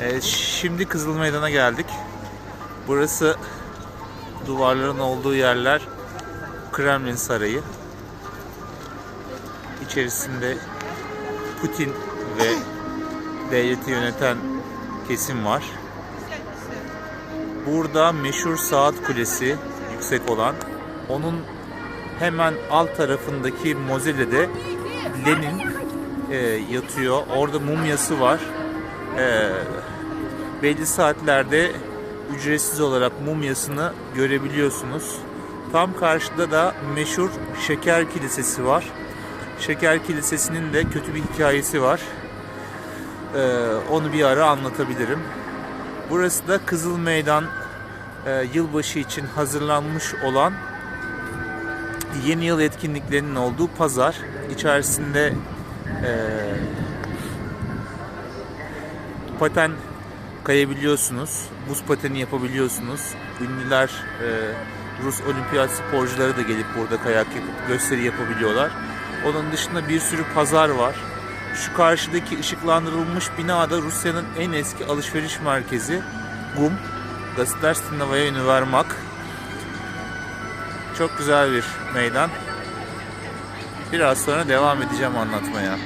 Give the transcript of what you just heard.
Evet, şimdi Kızıl Meydan'a geldik. Burası duvarların olduğu yerler Kremlin Sarayı. İçerisinde Putin ve devleti yöneten kesim var. Burada meşhur Saat Kulesi yüksek olan. Onun hemen alt tarafındaki mozilede Lenin e, yatıyor. Orada mumyası var. E, belli saatlerde ücretsiz olarak mumyasını görebiliyorsunuz. Tam karşıda da meşhur Şeker Kilisesi var. Şeker Kilisesi'nin de kötü bir hikayesi var. E, onu bir ara anlatabilirim. Burası da Kızıl Meydan e, yılbaşı için hazırlanmış olan yeni yıl etkinliklerinin olduğu pazar. İçerisinde e, paten kayabiliyorsunuz. Buz pateni yapabiliyorsunuz. Ünlüler, e, Rus olimpiyat sporcuları da gelip burada kayak yapıp gösteri yapabiliyorlar. Onun dışında bir sürü pazar var. Şu karşıdaki ışıklandırılmış binada Rusya'nın en eski alışveriş merkezi GUM. Gasterstinovaya Ünivermak. Çok güzel bir meydan. Biraz sonra devam edeceğim anlatmaya.